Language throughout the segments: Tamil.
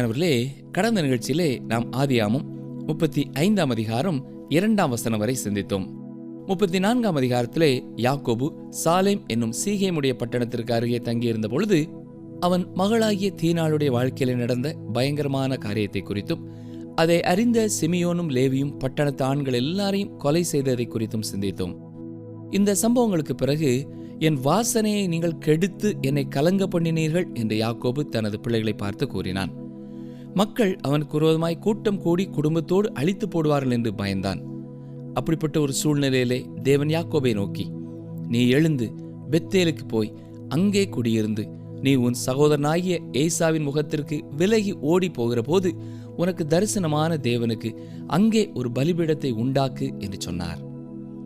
அருமையானவர்களே கடந்த நிகழ்ச்சியிலே நாம் ஆதியாமும் முப்பத்தி ஐந்தாம் அதிகாரம் இரண்டாம் வசனம் வரை சிந்தித்தோம். முப்பத்தி நான்காம் அதிகாரத்திலே யாக்கோபு சாலேம் என்னும் சீகேமுடைய பட்டணத்திற்கு அருகே தங்கியிருந்த பொழுது அவன் மகளாகிய தீனாளுடைய வாழ்க்கையில நடந்த பயங்கரமான காரியத்தை குறித்தும் அதை அறிந்த சிமியோனும் லேவியும் பட்டணத்து ஆண்கள் எல்லாரையும் கொலை செய்ததை குறித்தும் சிந்தித்தோம். இந்த சம்பவங்களுக்கு பிறகு என் வாசனையை நீங்கள் கெடுத்து என்னை கலங்க பண்ணினீர்கள் என்று யாக்கோபு தனது பிள்ளைகளை பார்த்து கூறினான். மக்கள் அவனுக்கு விரோதமாய் கூட்டம் கூடி குடும்பத்தோடு அழித்து போடுவார்கள் என்று பயந்தான். அப்படிப்பட்ட ஒரு சூழ்நிலையிலே தேவன் யாக்கோபை நோக்கி நீ எழுந்து பெத்தேலுக்கு போய் அங்கே குடியிருந்து நீ உன் சகோதரனாகிய ஏசாவின் முகத்திற்கு விலகி ஓடி போகிற போது உனக்கு தரிசனமான தேவனுக்கு அங்கே ஒரு பலிபீடத்தை உண்டாக்கு என்று சொன்னார்.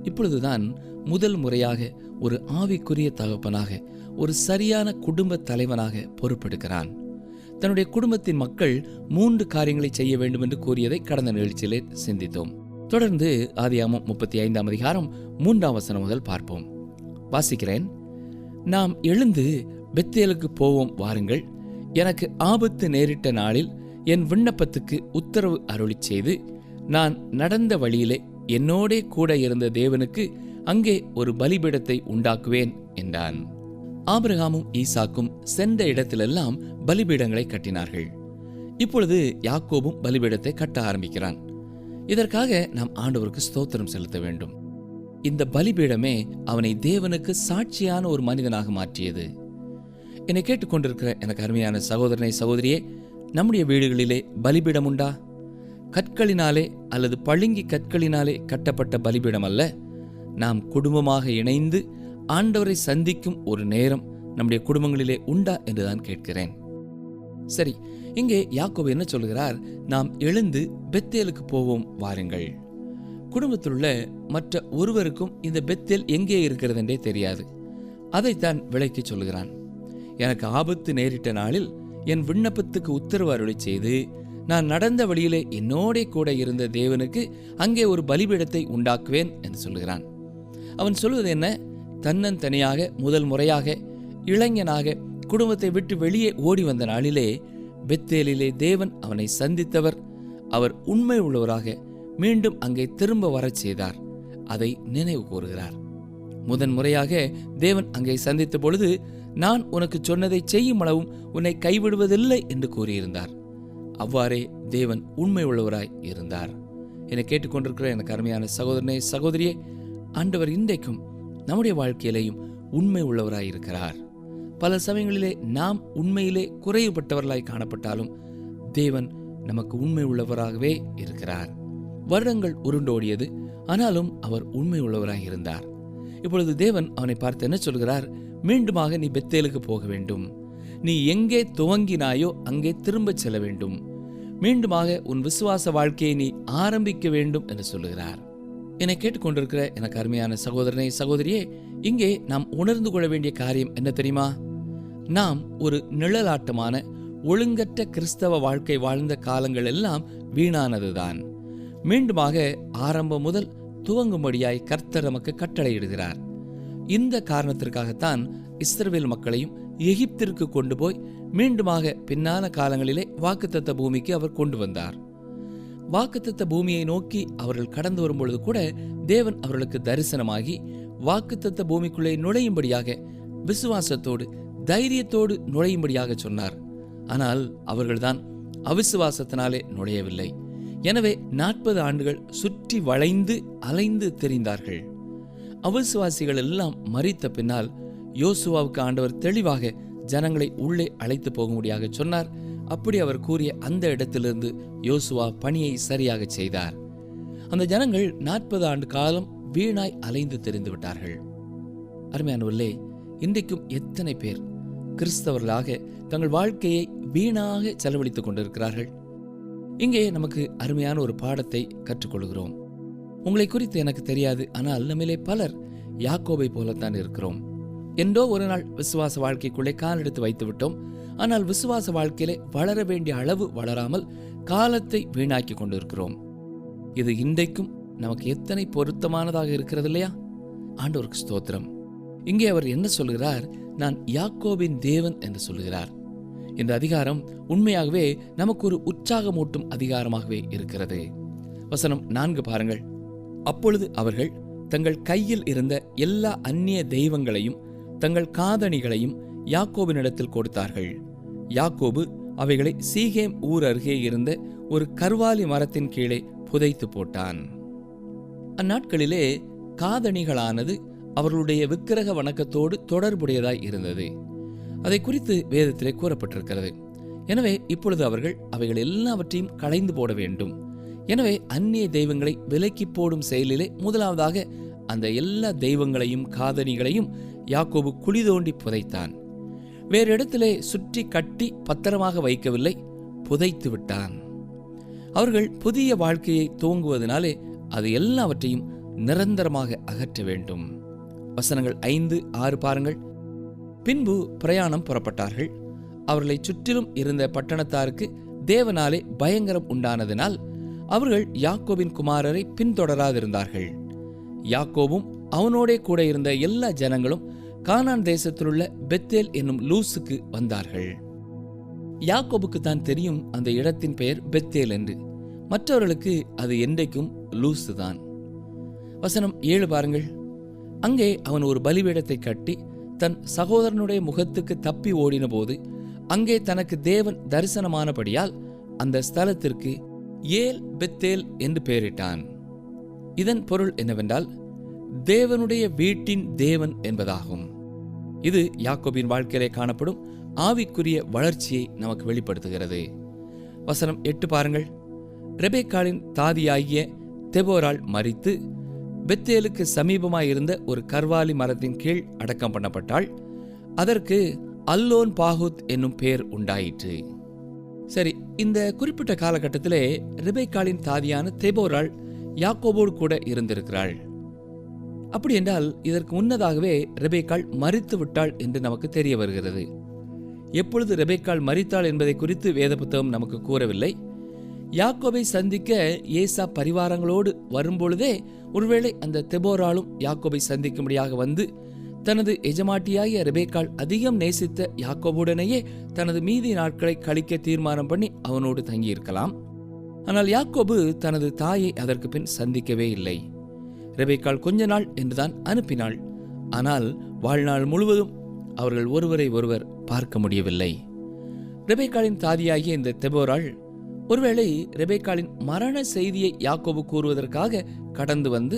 இப்பொழுதுதான் முதல் முறையாக ஒரு ஆவிக்குரிய தகப்பனாக ஒரு சரியான குடும்ப தலைவனாக பொறுப்பெடுக்கிறான். தன்னுடைய குடும்பத்தின் மக்கள் மூன்று காரியங்களை செய்ய வேண்டும் என்று கூறியதை கடந்த நிகழ்ச்சியிலே சிந்தித்தோம். தொடர்ந்து ஆதியாமம் முப்பத்தி ஐந்தாம் அதிகாரம் மூன்றாம் வசனம் முதல் பார்ப்போம். வாசிக்கிறேன். நாம் எழுந்து பெத்தேலுக்கு போவோம் வாருங்கள். எனக்கு ஆபத்து நேரிட்ட நாளில் என் விண்ணப்பத்துக்கு உத்தரவு அருளிச் செய்து நான் நடந்த வழியிலே என்னோடே கூட இருந்த தேவனுக்கு அங்கே ஒரு பலிபீடத்தை உண்டாக்குவேன் என்றான். ஆபிரகாமும் ஈசாக்கும் சென்ற இடத்திலெல்லாம் பலிபீடங்களை கட்டினார்கள். இப்பொழுது யாக்கோபும் பலிபீடத்தை கட்ட ஆரம்பிக்கிறான். இதற்காக நாம் ஆண்டவருக்கு ஸ்தோத்திரம் செலுத்த வேண்டும். இந்த பலிபீடமே அவனை தேவனுக்கு சாட்சியான ஒரு மனிதனாக மாற்றியது. என்னை கேட்டுக்கொண்டிருக்கிற எனக்கு அருமையான சகோதரனை சகோதரியே நம்முடைய வீடுகளிலே பலிபீடம் உண்டா? கற்களினாலே அல்லது பழுங்கி கற்களினாலே கட்டப்பட்ட பலிபீடம் அல்ல நாம் குடும்பமாக இணைந்து ஆண்டவரை சந்திக்கும் ஒரு நேரம் நம்முடைய குடும்பங்களிலே உண்டா என்றுதான் கேட்கிறேன். சரி இங்கே யாக்கோபு என்ன சொல்கிறார்? நாம் எழுந்து பெத்தேலுக்கு போவோம் வாருங்கள். குடும்பத்திலுள்ள மற்ற ஒருவருக்கும் இந்த பெத்தேல் எங்கே இருக்கிறது என்றே தெரியாது. அதைத்தான் விளக்கி சொல்கிறான். எனக்கு ஆபத்து நேரிட்ட நாளில் என் விண்ணப்பத்துக்கு உத்தரவு அருளை செய்து நான் நடந்த வழியிலே என்னோடே கூட இருந்த தேவனுக்கு அங்கே ஒரு பலிபீடத்தை உண்டாக்குவேன் என்று சொல்கிறான். அவன் சொல்வது என்ன? தன்னன் தனியாக முதல் முறையாக இளைஞனாக குடும்பத்தை விட்டு வெளியே ஓடி வந்த நாளிலே பெத்தேலிலே தேவன் அவனை சந்தித்தவர். அவர் உண்மை உள்ளவராக மீண்டும் அங்கே திரும்ப வரச் செய்தார். அதை நினைவு கூறுகிறார். முதன் முறையாக தேவன் அங்கே சந்தித்த பொழுது நான் உனக்கு சொன்னதை செய்யும் அளவும் உன்னை கைவிடுவதில்லை என்று கூறியிருந்தார். அவ்வாறே தேவன் உண்மை உள்ளவராய் இருந்தார். என்னை கேட்டுக்கொண்டிருக்கிற எனக்கு அருமையான சகோதரனே சகோதரியே ஆண்டவர் இன்றைக்கும் நம்முடைய வாழ்க்கையிலேயும் உண்மை உள்ளவராய் இருக்கிறார். பல சமயங்களிலே நாம் உண்மையிலே குறைவுபட்டவர்களாய் காணப்பட்டாலும் தேவன் நமக்கு உண்மை உள்ளவராகவே இருக்கிறார். வருடங்கள் உருண்டோடியது ஆனாலும் அவர் உண்மை உள்ளவராய் இருந்தார். இப்பொழுது தேவன் அவனை பார்த்து என்ன சொல்கிறார்? மீண்டுமாக நீ பெத்தேலுக்கு போக வேண்டும். நீ எங்கே துவங்கினாயோ அங்கே திரும்பச் செல்ல வேண்டும். மீண்டுமாக உன் விசுவாச வாழ்க்கையை நீ ஆரம்பிக்க வேண்டும் என்று சொல்லுகிறார். என்னை கேட்டுக்கொண்டிருக்கிற எனக்கு அருமையான சகோதரனை சகோதரியே இங்கே நாம் உணர்ந்து கொள்ள வேண்டிய காரியம் என்ன தெரியுமா? நாம் ஒரு நிழலாட்டமான ஒழுங்கற்ற கிறிஸ்தவ வாழ்க்கை வாழ்ந்த காலங்கள் எல்லாம் வீணானதுதான். மீண்டுமாக ஆரம்பம் முதல் துவங்கும்படியாய் கர்த்தர் நமக்கு கட்டளையிடுகிறார். இந்த காரணத்திற்காகத்தான் இஸ்ரவேல் மக்களையும் எகிப்திற்கு கொண்டு போய் மீண்டுமாக பின்னான காலங்களிலே வாக்குத்தத்த பூமிக்கு அவர் கொண்டு வந்தார். வாக்குத்தத்த பூமியை நோக்கி அவர்கள் கடந்து வரும்பொழுது கூட தேவன் அவர்களுக்கு தரிசனமாகி வாக்குத்தத்த பூமிக்குள்ளே நுழையும்படியாக விசுவாசத்தோடு தைரியத்தோடு நுழையும்படியாக சொன்னார். ஆனால் அவர்கள்தான் அவிசுவாசத்தினாலே நுழையவில்லை. எனவே நாற்பது ஆண்டுகள் சுற்றி வளைந்து அலைந்து தெரிந்தார்கள். அவிசுவாசிகள் எல்லாம் மறித்த பின்னால் யோசுவாவுக்கு ஆண்டவர் தெளிவாக ஜனங்களை உள்ளே அழைத்து போகும்படியாக சொன்னார். அப்படி அவர் கூறிய அந்த இடத்திலிருந்து யோசுவா பணியை சரியாக செய்தார். அந்த ஜனங்கள் நாற்பது ஆண்டு காலம் வீணாய் அலைந்து தெரிந்து விட்டார்கள். அருமையானவர்களே இன்றைக்கும் எத்தனை பேர் கிறிஸ்தவர்களாக தங்கள் வாழ்க்கையை வீணாக செலவழித்துக் கொண்டிருக்கிறார்கள்? இங்கே நமக்கு அருமையான ஒரு பாடத்தை கற்றுக்கொள்கிறோம். உங்களை குறித்து எனக்கு தெரியாது ஆனால் நம்மிலே பலர் யாக்கோபை போலத்தான் இருக்கிறோம். என்றோ ஒரு நாள் விசுவாச வாழ்க்கைக்குள்ளே கால் எடுத்து வைத்து விட்டோம் ஆனால் விசுவாச வாழ்க்கையிலே வளர வேண்டிய அளவு வளராமல் காலத்தை வீணாக்கி கொண்டிருக்கிறோம். இது இன்றைக்கும் நமக்கு எத்தனை பொருத்தமானதாக இருக்கிறது இல்லையா? ஆண்டவருக்கு ஸ்தோத்திரம். இங்கே அவர் என்ன சொல்கிறார்? நான் யாக்கோபின் தேவன் என்று சொல்கிறார். இந்த அதிகாரம் உண்மையாகவே நமக்கு ஒரு உற்சாகமூட்டும் அதிகாரமாகவே இருக்கிறது. வசனம் நான்கு பாருங்கள். அப்பொழுது அவர்கள் தங்கள் கையில் இருந்த எல்லா அந்நிய தெய்வங்களையும் தங்கள் காதணிகளையும் யாக்கோபினிடத்தில் கொடுத்தார்கள். யாக்கோபு அவைகளை சீகேம் ஊர் அருகே இருந்த ஒரு கர்வாலி மரத்தின் கீழே புதைத்து போட்டான். அந்நாட்களிலே காதணிகளானது அவர்களுடைய விக்கிரக வணக்கத்தோடு தொடர்புடையதாய் இருந்தது. அதை குறித்து வேதத்திலே கூறப்பட்டிருக்கிறது. எனவே இப்பொழுது அவர்கள் அவைகள் எல்லாவற்றையும் களைந்து போட வேண்டும். எனவே அந்நிய தெய்வங்களை விலக்கி போடும் செயலிலே முதலாவதாக அந்த எல்லா தெய்வங்களையும் காதணிகளையும் யாக்கோபு குழி தோண்டி புதைத்தான். வேறு இடத்திலே சுற்றி கட்டி பத்திரமாக வைக்கவில்லை புதைத்து விட்டான் அவர்கள் புதிய வாழ்க்கையை துவங்குவதனாலே அது எல்லாவற்றையும் நிரந்தரமாக அகற்ற வேண்டும். வசனங்கள் ஐந்து ஆறு பாருங்கள். பின்பு பிரயாணம் புறப்பட்டார்கள். அவர்களை சுற்றிலும் இருந்த பட்டணத்தாருக்கு தேவனாலே பயங்கரம் உண்டானதினால் அவர்கள் யாக்கோபின் குமாரரை பின்தொடராதிருந்தார்கள். யாக்கோபும் அவனோடே கூட இருந்த எல்லா ஜனங்களும் கானான் தேசத்திலுள்ள பெத்தேல் என்னும் லூசுக்கு வந்தார்கள். யாக்கோபுக்கு தான் தெரியும் அந்த இடத்தின் பெயர் பெத்தேல் என்று. மற்றவர்களுக்கு அது என்றைக்கும் லூசு தான் வசனம் ஏழு பாருங்கள். அங்கே அவன் ஒரு பலிபீடத்தை கட்டி தன் சகோதரனுடைய முகத்துக்கு தப்பி ஓடின போது அங்கே தனக்கு தேவன் தரிசனமானபடியால் அந்த ஸ்தலத்திற்கு ஏல் பெத்தேல் என்று பெயரிட்டான். இதன் பொருள் என்னவென்றால் தேவனுடைய வீட்டின் தேவன் என்பதாகும். இது யாக்கோபின் வாழ்க்கையிலே காணப்படும் ஆவிக்குரிய வளர்ச்சியை நமக்கு வெளிப்படுத்துகிறது. வசனம் எட்டு பாருங்கள். ரெபேக்காலின் தாதியாகிய தெபோரால் மறித்து பெத்தேலுக்கு சமீபமாயிருந்த ஒரு கர்வாலி மரத்தின் கீழ் அடக்கம் பண்ணப்பட்டாள். அதற்கு அல்லோன் பாகுத் என்னும் பெயர் உண்டாயிற்று. சரி இந்த குறிப்பிட்ட காலகட்டத்திலே ரிபைக்காலின் தாதியான தெபோரால் யாக்கோபோடு கூட இருந்திருக்கிறாள். அப்படி என்றால் இதற்கு முன்னதாகவே ரெபேக்கால் மறித்து விட்டாள் என்று நமக்கு தெரிய வருகிறது. எப்பொழுது ரெபேக்கால் மறித்தாள் என்பதை குறித்து வேத புத்தகம் நமக்கு கூறவில்லை. யாக்கோபை சந்திக்க ஏசா பரிவாரங்களோடு வரும்பொழுதே ஒருவேளை அந்த தெபோராலும் யாக்கோபை சந்திக்கும்படியாக வந்து தனது எஜமாட்டியாகிய ரெபேக்கால் அதிகம் நேசித்த யாக்கோபுடனேயே தனது மீதி நாட்களை கழிக்க தீர்மானம் பண்ணி அவனோடு தங்கியிருக்கலாம். ஆனால் யாக்கோபு தனது தாயை அதற்கு பின் சந்திக்கவே இல்லை. ரெபேக்கால் கொஞ்ச நாள் என்றுதான் அனுப்பினாள். ஆனால் வாழ்நாள் முழுவதும் அவர்கள் ஒருவரை ஒருவர் பார்க்க முடியவில்லை. ரெபேக்காளின் தாதியாகிய இந்த தெபோராள் ஒருவேளை ரெபேக்காலின் மரண செய்தியை யாக்கோபு கூறுவதற்காக கடந்து வந்து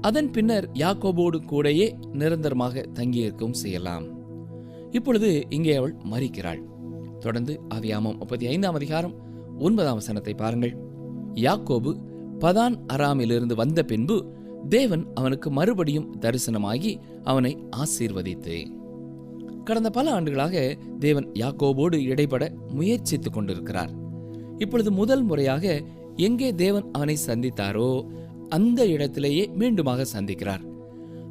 அதன் பின்னர் யாக்கோபோடு கூடயே நிரந்தரமாக தங்கியிருக்கவும் செய்யலாம். இப்பொழுது இங்கே அவள் மறிக்கிறாள் தொடர்ந்து அவியாமம் முப்பத்தி ஐந்தாம் அதிகாரம் ஒன்பதாம் வசனத்தை பாருங்கள். யாக்கோபு பதான் அராமிலிருந்து வந்த பின்பு தேவன் அவனுக்கு மறுபடியும் தரிசனமாகி அவனை ஆசீர்வதித்து. கடந்த பல ஆண்டுகளாக தேவன் யாக்கோபோடு இடைபட முயற்சித்துக் கொண்டிருக்கிறார். இப்பொழுது முதல் முறையாக எங்கே தேவன் அவனை சந்தித்தாரோ அந்த இடத்திலேயே மீண்டுமாக சந்திக்கிறார்.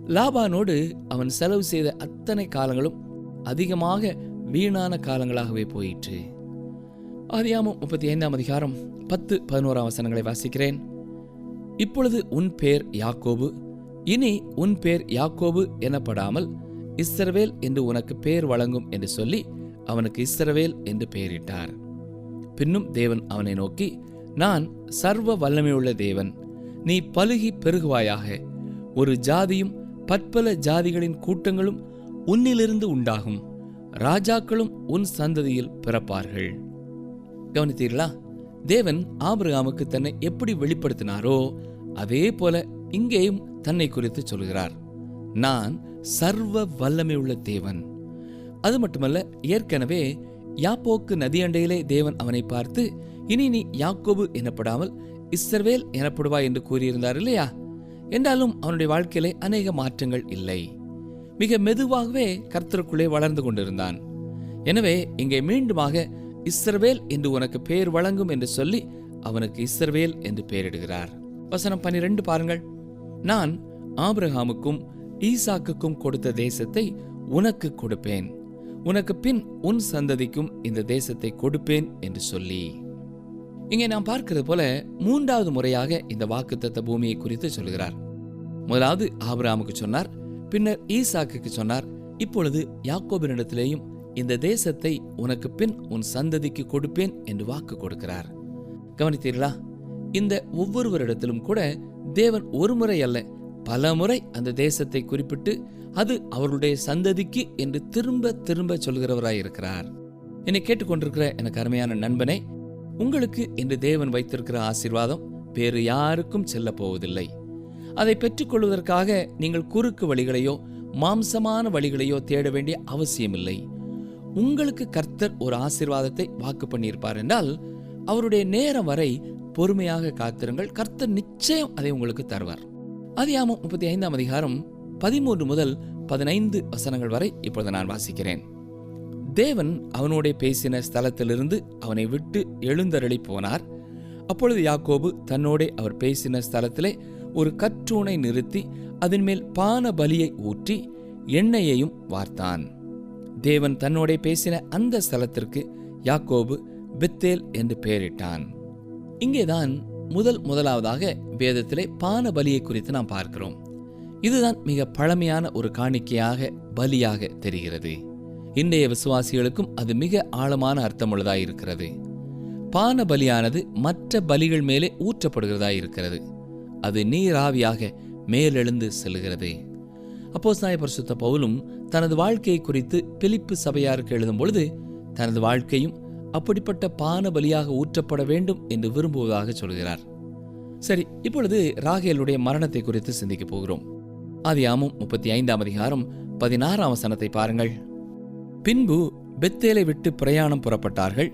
லாபானோடு அவன் செலவு செய்த அத்தனை காலங்களும் அதிகமாக வீணான காலங்களாகவே போயிற்று. ஆதியாமம் முப்பத்தி ஐந்தாம் அதிகாரம் பத்து பதினோராம் வசனங்களை வாசிக்கிறேன். இப்பொழுது உன் பேர் யாக்கோபு. இனி உன் பேர் யாக்கோபு எனப்படாமல் இஸ்ரவேல் என்று உனக்கு பேர் வழங்கும் என்று சொல்லி அவனுக்கு இஸ்ரவேல் என்று பெயரிட்டார். பின்னும் தேவன் அவனை நோக்கி நான் சர்வ வல்லமையுள்ள தேவன். நீ பழுகி பெருகுவாயாக. ஒரு ஜாதியும் பற்பல ஜாதிகளின் கூட்டங்களும் உன்னிலிருந்து உண்டாகும். ராஜாக்களும் உன் சந்ததியில் பிறப்பார்கள். கவனித்தீர்களா? தேவன் ஆபிரகாமுக்கு தன்னை எப்படி வெளிப்படுத்தினாரோ அதே போல இங்கேயும் தன்னை குறித்து சொல்கிறார். நான் சர்வ வல்லமை உள்ள தேவன். அது மட்டுமல்ல ஏற்கனவே யாப்போக்கு நதியண்டையிலே தேவன் அவனை பார்த்து இனி நீ யாக்கோபு எனப்படாமல் இஸ்ரவேல் எனப்படுவா என்று கூறியிருந்தார் இல்லையா? என்றாலும் அவனுடைய வாழ்க்கையிலே அநேக மாற்றங்கள் இல்லை. மிக மெதுவாகவே கர்த்தருக்குள்ளே வளர்ந்து கொண்டிருந்தான். எனவே இங்கே மீண்டுமாக இஸ்ரவேல் என்று உனக்கு பெயர் வழங்கும் என்று சொல்லி அவனுக்கு இஸ்ரவேல் என்று பெயரிடுகிறார். வசனம் பனிரெண்டு பாருங்கள். நான் ஆபிரஹாமுக்கும் ஈசாக்குக்கும் கொடுத்த தேசத்தை உனக்கு கொடுப்பேன். உனக்கு பின் உன் சந்ததிக்கும் இந்த தேசத்தை கொடுப்பேன் என்று சொல்லி. இங்கே நாம் பார்க்கிறது போல மூன்றாவது முறையாக இந்த வாக்குத்தத்த பூமியை குறித்து சொல்கிறார். முதலாவது ஆபிரஹாமுக்கு சொன்னார் பின்னர் ஈசாக்குக்கு சொன்னார் இப்பொழுது யாக்கோபினிடத்திலேயும் இந்த தேசத்தை உனக்கு பின் உன் சந்ததிக்கு கொடுப்பேன் என்று வாக்கு கொடுக்கிறார். கவனித்தீர்களா? இந்த ஒவ்வொருவரிடத்திலும் கூட தேவன் ஒரு முறை அல்ல பல முறை அந்த தேசத்தை குறிப்பிட்டு அது அவருடைய சந்ததிக்கு என்று திரும்ப திரும்ப சொல்கிறவராயிருக்கிறார். என்னை கேட்டுக்கொண்டிருக்கிற எனக்கு அருமையான நண்பனே உங்களுக்கு என்று தேவன் வைத்திருக்கிற ஆசீர்வாதம் வேறு யாருக்கும் செல்ல போவதில்லை. அதை பெற்றுக்கொள்வதற்காக நீங்கள் குறுக்கு வழிகளையோ மாம்சமான வழிகளையோ தேட வேண்டிய அவசியமில்லை. உங்களுக்கு கர்த்தர் ஒரு ஆசீர்வாதத்தை வாக்கு பண்ணியிருப்பார் என்றால் அவருடைய நேரம் வரை பொறுமையாக காத்திருங்கள். கர்த்தர் நிச்சயம் அதை உங்களுக்கு தருவார். அதியாமம் முப்பத்தி ஐந்தாம் அதிகாரம் பதிமூன்று முதல் பதினைந்து வசனங்கள் வரை இப்பொழுது நான் வாசிக்கிறேன். தேவன் அவனோட பேசின ஸ்தலத்திலிருந்து அவனை விட்டு எழுந்தருளி போனார் அப்பொழுது யாக்கோபு தன்னோடே அவர் பேசின ஸ்தலத்திலே ஒரு கற்றூனை நிறுத்தி அதன் மேல் பான பலியை ஊற்றி எண்ணெயையும் வார்த்தான். தேவன் தன்னோடே பேசின அந்த ஸ்தலத்திற்கு யாக்கோபு பெத்தேல் என்று பெயரிட்டான். இங்கேதான் முதல் முதலாவதாக வேதத்திலே பான பலியை குறித்து நாம் பார்க்கிறோம். இதுதான் மிக பழமையான ஒரு காணிக்கையாக பலியாக தெரிகிறது. இன்றைய விசுவாசிகளுக்கும் அது மிக ஆழமான அர்த்தமுள்ளதாக இருக்கிறது. பான பலியானது மற்ற பலிகள் மேலே ஊற்றப்படுகிறதாய் இருக்கிறது. அது நீராவியாக மேலெழுந்து செல்கிறது. அப்போஸ் பரிசுத்த பவுலும் தனது வாழ்க்கையை குறித்து பிலிப்பு சபையாருக்கு எழுதும் பொழுது தனது வாழ்க்கையும் அப்படிப்பட்ட பான பலியாக ஊற்றப்பட வேண்டும் என்று விரும்புவதாக சொல்கிறார். சரி இப்பொழுது ராகேலுடைய மரணத்தை குறித்து சிந்திக்க போகிறோம். ஆதியாமும் முப்பத்தி ஐந்தாம் அதிகாரம் பதினாறாம் வசனத்தை பாருங்கள். பின்பு பெத்தேலை விட்டு பிரயாணம் புறப்பட்டார்கள்.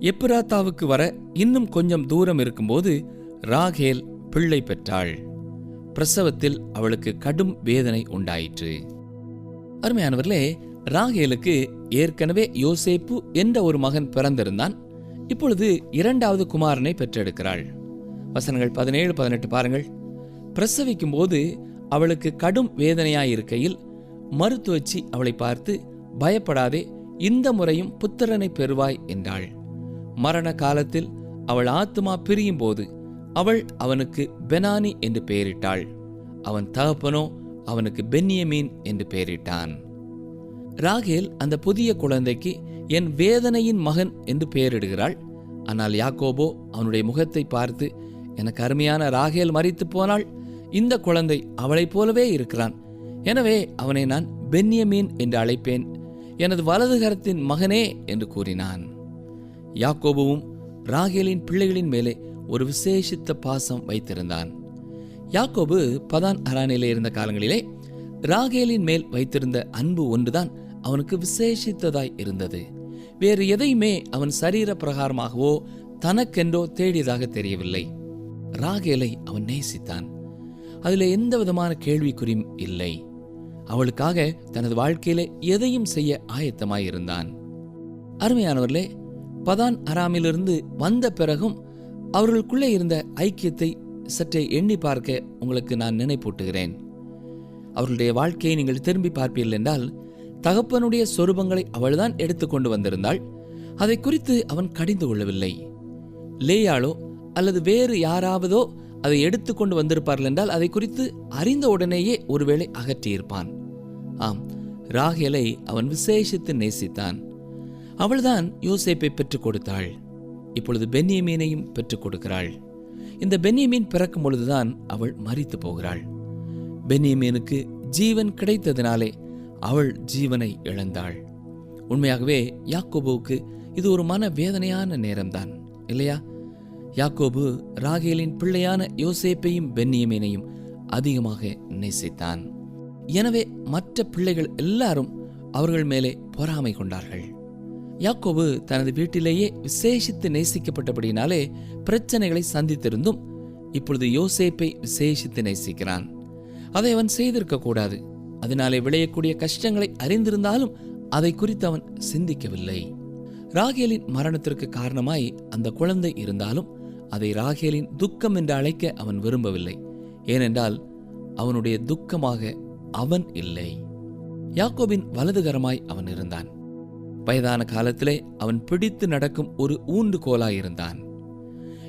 எப்ராத்தாவுக்கு வர இன்னும் கொஞ்சம் தூரம் இருக்கும்போது ராகேல் பிள்ளை பெற்றாள். பிரசவத்தில் அவளுக்கு கடும் வேதனை உண்டாயிற்று. அருமையானவர்களே ராகேலுக்கு ஏற்கனவே யோசேப்பு என்ற ஒரு மகன் பிறந்திருந்தான். இப்பொழுது இரண்டாவது குமாரனை பெற்றெடுக்கிறாள். வசனங்கள் பதினேழு பதினெட்டு பாருங்கள். பிரசவிக்கும் போது அவளுக்கு கடும் வேதனையாயிருக்கையில் மருத்துவச்சி அவளை பார்த்து பயப்படாதே இந்த முறையும் புத்திரனை பெறுவாய் என்றாள். மரண காலத்தில் அவள் ஆத்துமா பிரியும் போது அவள் அவனுக்கு பெனானி என்று பெயரிட்டாள். அவன் தகப்பனோ அவனுக்கு பென்னியமீன் என்று பெயரிட்டான். ராகேல் அந்த புதிய குழந்தைக்கு என் வேதனையின் மகன் என்று பெயரிடுகிறாள். ஆனால் யாக்கோபோ அவனுடைய முகத்தை பார்த்து எனக்கு அருமையான ராகேல் மறித்து போனாள். இந்த குழந்தை அவளைப் போலவே இருக்கிறான். எனவே அவனை நான் பென்யமீன் என்று அழைப்பேன். எனது வலதுகரத்தின் மகனே என்று கூறினான். யாக்கோபுவும் ராகேலின் பிள்ளைகளின் மேலே ஒரு விசேஷித்த பாசம் வைத்திருந்தான். யாக்கோபு பதான் அரானிலே இருந்த காலங்களிலே ராகேலின் மேல் வைத்திருந்த அன்பு ஒன்றுதான் அவனுக்கு விசேஷித்ததாய் இருந்தது. வேறு எதையுமே அவன் சரீர பிரகாரமாகவோ தனக்கென்றோ தேடியதாக தெரியவில்லை. ராகேலை அவன் நேசித்தான். அதில் எந்த விதமான கேள்விக்குறியும் இல்லை. அவளுக்காக தனது வாழ்க்கையிலே எதையும் செய்ய ஆயத்தமாயிருந்தான். அருமையானவர்களே பதான் அராமிலிருந்து வந்த பிறகும் அவர்களுக்குள்ளே இருந்த ஐக்கியத்தை சற்றே எண்ணி பார்க்க உங்களுக்கு நான் நினைப்பூட்டுகிறேன். அவர்களுடைய வாழ்க்கையை நீங்கள் திரும்பி பார்ப்பீர்கள் என்றால் தகப்பனுடைய சொரூபங்களை அவள்தான் எடுத்துக்கொண்டு வந்திருந்தாள். அதை குறித்து அவன் கடிந்து கொள்ளவில்லை. லேயாளோ அல்லது வேறு யாராவதோ அதை எடுத்துக்கொண்டு வந்திருப்பார்கள் என்றால் அதை குறித்து அறிந்த உடனேயே ஒருவேளை அகற்றியிருப்பான். ஆம் ராகேலை அவன் விசேஷித்து நேசித்தான். அவள்தான் யோசேப்பை பெற்றுக் கொடுத்தாள். இப்பொழுது பென்யமீனையும் பெற்றுக் கொடுக்கிறாள். இந்த பென்யமீன் பிறக்கும் பொழுதுதான் அவள் மறித்து போகிறாள். பென்யமீனுக்கு ஜீவன் கிடைத்ததினாலே அவள் ஜீவனை இழந்தாள். உண்மையாகவே யாக்கோபுவுக்கு இது ஒரு மன வேதனையான நேரம்தான் இல்லையா? யாக்கோபு ராகேலின் பிள்ளையான யோசேப்பையும் பென்னியமேனையும் அதிகமாக நேசித்தான். எனவே மற்ற பிள்ளைகள் எல்லாரும் அவர்கள் மேலே பொறாமை கொண்டார்கள். யாக்கோபு தனது வீட்டிலேயே விசேஷித்து நேசிக்கப்பட்டபடியினாலே பிரச்சனைகளை சந்தித்திருந்தும் இப்பொழுது யோசேப்பை விசேஷித்து நேசிக்கிறான். அதை அவன் செய்திருக்க கூடாது அதனாலே விளையக்கூடிய கஷ்டங்களை அறிந்திருந்தாலும் அதை குறித்து அவன் சிந்திக்கவில்லை. ராகேலின் மரணத்திற்கு காரணமாய் அந்த குழந்தை இருந்தாலும் அதை ராகேலின் துக்கம் என்று அழைக்க அவன் விரும்பவில்லை. ஏனென்றால் அவனுடைய துக்கமாக அவன் இல்லை. யாக்கோபின் வலதுகரமாய் அவன் இருந்தான். வயதான காலத்திலே அவன் பிடித்து நடக்கும் ஒரு ஊண்டுகோலாயிருந்தான்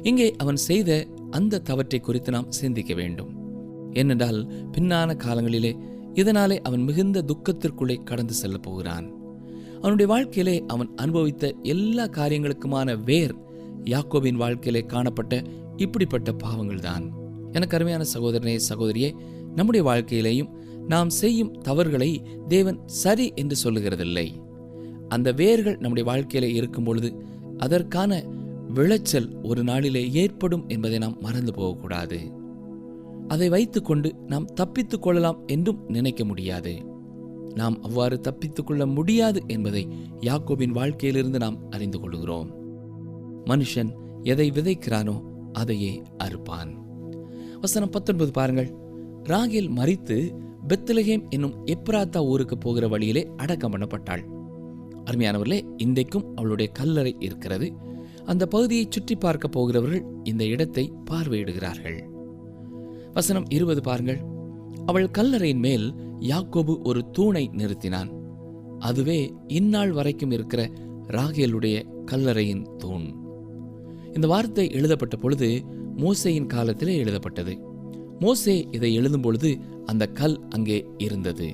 இங்கே அவன் செய்த அந்த தவற்றை குறித்து நாம் சிந்திக்க வேண்டும். ஏனென்றால் பின்னான காலங்களிலே இதனாலே அவன் மிகுந்த துக்கத்திற்குள்ளே கடந்து செல்லப் போகிறான். அவனுடைய வாழ்க்கையிலே அவன் அனுபவித்த எல்லா காரியங்களுக்குமான வேர் யாக்கோபின் வாழ்க்கையிலே காணப்பட்ட இப்படிப்பட்ட பாவங்கள் தான் எனக்கு அருமையான சகோதரனே சகோதரியே நம்முடைய வாழ்க்கையிலேயும் நாம் செய்யும் தவறுகளை தேவன் சரி என்று சொல்லுகிறதில்லை. அந்த வேர்கள் நம்முடைய வாழ்க்கையிலே இருக்கும் பொழுது அதற்கான விளைச்சல் ஒரு நாளிலே ஏற்படும் என்பதை நாம் மறந்து போகக்கூடாது. அதை வைத்துக்கொண்டு நாம் தப்பித்துக் கொள்ளலாம் என்றும் நினைக்க முடியாது. நாம் அவ்வாறு தப்பித்துக் கொள்ள முடியாது என்பதை யாக்கோபின் வாழ்க்கையிலிருந்து நாம் அறிந்து கொள்கிறோம். மனுஷன் எதை விதைக்கிறானோ அதையே அறுப்பான். வசனம் பத்தொன்பது பாருங்கள். ராகேல் மறித்து பெத்லஹேம் என்னும் எப்ராத்தா ஊருக்கு போகிற வழியிலே அடக்கம் பண்ணப்பட்டாள். அருமையானவர்களே இன்றைக்கும் அவளுடைய கல்லறை இருக்கிறது. அந்த பகுதியை சுற்றி பார்க்க போகிறவர்கள் இந்த இடத்தை பார்வையிடுகிறார்கள். வசனம் இருபது பாருங்கள். அவள் கல்லறையின் மேல் யாக்கோபு ஒரு தூணை நிறுத்தினான். அதுவே இந்நாள் வரைக்கும் இருக்கிற ராகேலுடைய கல்லறையின் தூண். இந்த வார்த்தை எழுதப்பட்ட பொழுது மோசையின் காலத்திலே எழுதப்பட்டது. மோசே இதை எழுதும் பொழுது அந்த கல் அங்கே இருந்தது.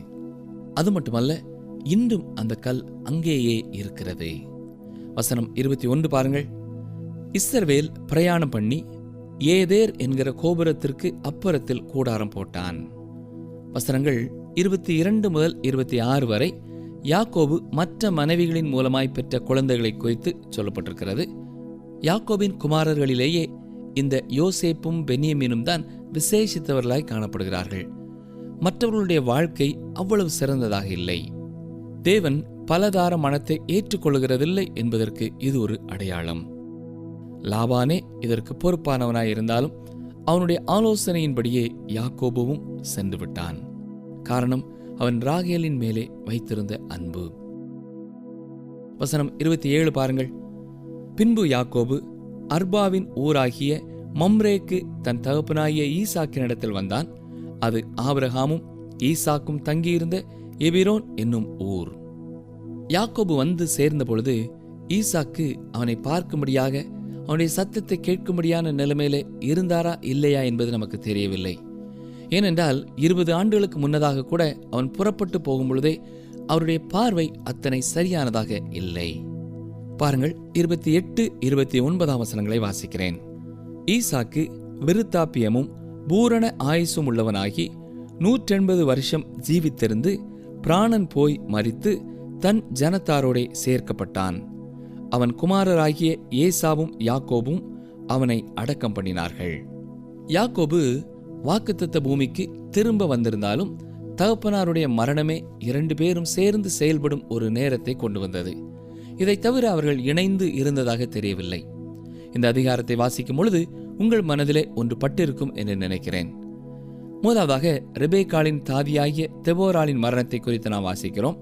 அது மட்டுமல்ல இன்றும் அந்த கல் அங்கேயே இருக்கிறது. வசனம் இருபத்தி ஒன்று பாருங்கள். இஸ்ரவேல் பிரயாணம் பண்ணி ஏதேர் என்கிற கோபுரத்திற்கு அப்புறத்தில் கூடாரம் போட்டான். வசனங்கள் இருபத்தி இரண்டு முதல் இருபத்தி ஆறு வரை யாக்கோபு மற்ற மனைவிகளின் மூலமாய் பெற்ற குழந்தைகளை குறித்து சொல்லப்பட்டிருக்கிறது. யாக்கோபின் குமாரர்களிலேயே இந்த யோசேப்பும் பென்யமீனும் தான் விசேஷித்தவர்களாய் காணப்படுகிறார்கள். மற்றவர்களுடைய வாழ்க்கை அவ்வளவு சிறந்ததாக இல்லை. தேவன் பலதார மனத்தை ஏற்றுக்கொள்கிறதில்லை என்பதற்கு இது ஒரு அடையாளம். லாபானே இதற்கு பொறுப்பானவனாய் இருந்தாலும் அவனுடைய ஆலோசனையின்படியே யாக்கோபுவும் சென்று விட்டான். காரணம் அவன் ராகேலின் மேலே வைத்திருந்த அன்பு. வசனம் இருபத்தி ஏழு பாருங்கள். பின்பு யாக்கோபு அர்பாவின் ஊராகிய மம்ரேக்கு தன் தகப்பனாகிய ஈசாக்கினிடத்தில் வந்தான். அது ஆபிரகாமும் ஈசாக்கும் தங்கியிருந்த எபிரோன் என்னும் ஊர். யாக்கோபு வந்து சேர்ந்த பொழுது ஈசாக்கு அவனை பார்க்கும்படியாக அவனுடைய சத்தத்தை கேட்கும்படியான நிலைமையிலே இருந்தாரா இல்லையா என்பது நமக்கு தெரியவில்லை. ஏனென்றால் இருபது ஆண்டுகளுக்கு முன்னதாக கூட அவன் புறப்பட்டு போகும்பொழுதே அவருடைய பார்வை அத்தனை சரியானதாக இல்லை. பாருங்கள் இருபத்தி எட்டு இருபத்தி ஒன்பதாம் வசனங்களை வாசிக்கிறேன். ஈசாக்கு விருத்தாப்பியமும் பூரண ஆயுசும் உள்ளவனாகி நூற்றெண்பது வருஷம் ஜீவித்திருந்து பிராணன் போய் மறித்து தன் ஜனத்தாரோடே சேர்க்கப்பட்டான். அவன் குமாரராகிய ஏசாவும் யாக்கோபும் அவனை அடக்கம் பண்ணினார்கள். யாக்கோபு வாக்குத்தத்த பூமிக்கு திரும்ப வந்திருந்தாலும் தகப்பனாருடைய மரணமே இரண்டு பேரும் சேர்ந்து செயல்படும் ஒரு நேரத்தை கொண்டு வந்தது. இதை தவிர அவர்கள் இணைந்து இருந்ததாக தெரியவில்லை. இந்த அதிகாரத்தை வாசிக்கும் பொழுது உங்கள் மனதிலே ஒன்று பட்டிருக்கும் என்று நினைக்கிறேன். முதலாவதாக ரெபேக்காலின் தாதியாகிய தெபோராளின் மரணத்தை குறித்து நாம் வாசிக்கிறோம்.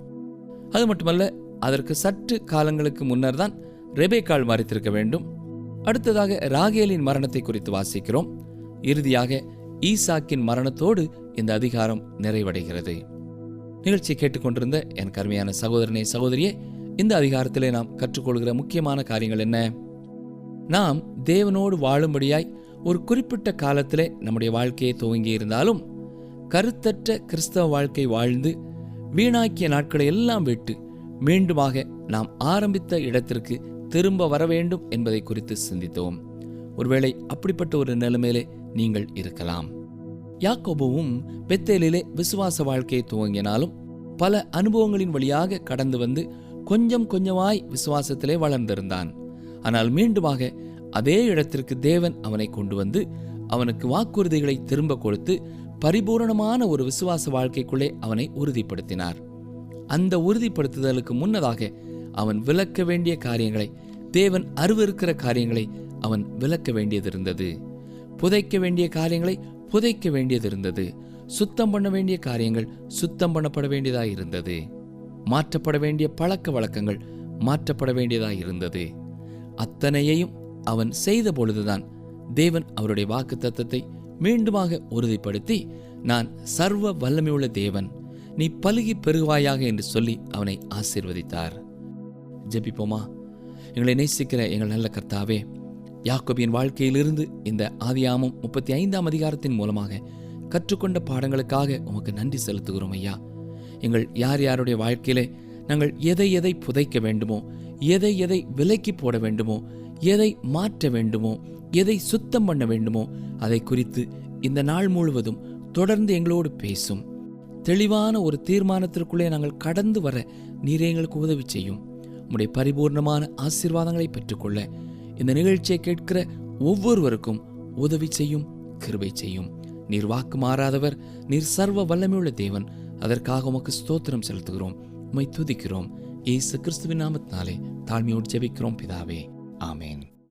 அது மட்டுமல்ல அதற்கு சற்று காலங்களுக்கு முன்னர் தான் ரெபேக்கால் மறைத்திருக்க வேண்டும். அடுத்ததாக ராகேலின் மரணத்தை குறித்து வாசிக்கிறோம். இறுதியாக ஈசாக்கின் மரணத்தோடு இந்த அதிகாரம் நிறைவடைகிறது. நிகழ்ச்சியை கேட்டுக்கொண்டிருந்த என் கருமையான சகோதரனே சகோதரியே இந்த அதிகாரத்திலே நாம் கற்றுக்கொள்கிற முக்கியமான காரியங்கள் என்ன? நாம் தேவனோடு வாழும்படியாய் ஒரு குறிப்பிட்ட காலத்திலே நம்முடைய வாழ்க்கையை துவங்கி இருந்தாலும் கருத்தற்ற கிறிஸ்தவ வாழ்க்கை வாழ்ந்து வீணாக்கிய நாட்களை எல்லாம் விட்டு மீண்டுமாக நாம் ஆரம்பித்த இடத்திற்கு திரும்ப வர வேண்டும் என்பதை குறித்து சிந்தித்தோம். ஒருவேளை அப்படிப்பட்ட ஒரு நிலைமையிலே நீங்கள் இருக்கலாம். யாக்கோபுவும் பெத்தேலிலே விசுவாச வாழ்க்கையை துவங்கினாலும் பல அனுபவங்களின் வழியாக கடந்து வந்து கொஞ்சம் கொஞ்சமாய் விசுவாசத்திலே வளர்ந்திருந்தான். ஆனால் மீண்டுமாக அதே இடத்திற்கு தேவன் அவனை கொண்டு வந்து அவனுக்கு வாக்குறுதிகளை திரும்ப கொடுத்து பரிபூரணமான ஒரு விசுவாச வாழ்க்கைக்குள்ளே அவனை உறுதிப்படுத்தினார். அந்த உறுதிப்படுத்துதலுக்கு முன்னதாக அவன் விளக்க வேண்டிய காரியங்களை தேவன் அருவருக்கிற காரியங்களை அவன் விளக்க வேண்டியது இருந்தது புதைக்க வேண்டிய காரியங்களை புதைக்க வேண்டியது இருந்தது சுத்தம் பண்ண வேண்டிய காரியங்கள் சுத்தம் பண்ணப்பட வேண்டியதாக இருந்தது மாற்றப்பட வேண்டிய பழக்க வழக்கங்கள் மாற்றப்பட வேண்டியதாக இருந்தது அத்தனையையும் அவன் செய்த பொழுதுதான் தேவன் அவருடைய வாக்கு தத்தத்தை மீண்டுமாக உறுதிப்படுத்தி நான் சர்வ வல்லமையுள்ள தேவன் நீ பழுகி பெருவாயாக என்று சொல்லி அவனை ஆசீர்வதித்தார். ஜெபிப்போமா? எங்களை நேசிக்கிற எங்கள் நல்ல கர்த்தாவே யாக்கோபியின் வாழ்க்கையிலிருந்து இந்த ஆதியாமம் முப்பத்தி ஐந்தாம் அதிகாரத்தின் மூலமாக கற்றுக்கொண்ட பாடங்களுக்காக உமக்கு நன்றி செலுத்துகிறோம் ஐயா. எங்கள் யார் யாருடைய வாழ்க்கையிலே நாங்கள் எதை எதை புதைக்க வேண்டுமோ எதை எதை விலக்கி போட வேண்டுமோ எதை மாற்ற வேண்டுமோ எதை சுத்தம் பண்ண வேண்டுமோ அதை குறித்து இந்த நாள் முழுவதும் தொடர்ந்து எங்களோடு பேசும். தெளிவான ஒரு தீர்மானத்திற்குள்ளே நாங்கள் கடந்து வர நீரே எங்களுக்கு உதவி செய்யும். உம்முடைய பரிபூர்ணமான ஆசீர்வாதங்களை பெற்றுக்கொள்ள இந்த நிகழ்ச்சியை கேட்கிற ஒவ்வொருவருக்கும் உதவி செய்யும் கிருபை செய்யும். நீர் வாக்கு மாறாதவர் நீர் சர்வ வல்லமையுள்ள தேவன். அதற்காக உமக்கு ஸ்தோத்திரம் செலுத்துகிறோம். உம்மை துதிக்கிறோம். ஏசு கிறிஸ்துவின் நாமத்தினாலே தாழ்மையோடு ஜெபிக்கிறோம் பிதாவே. ஆமேன்.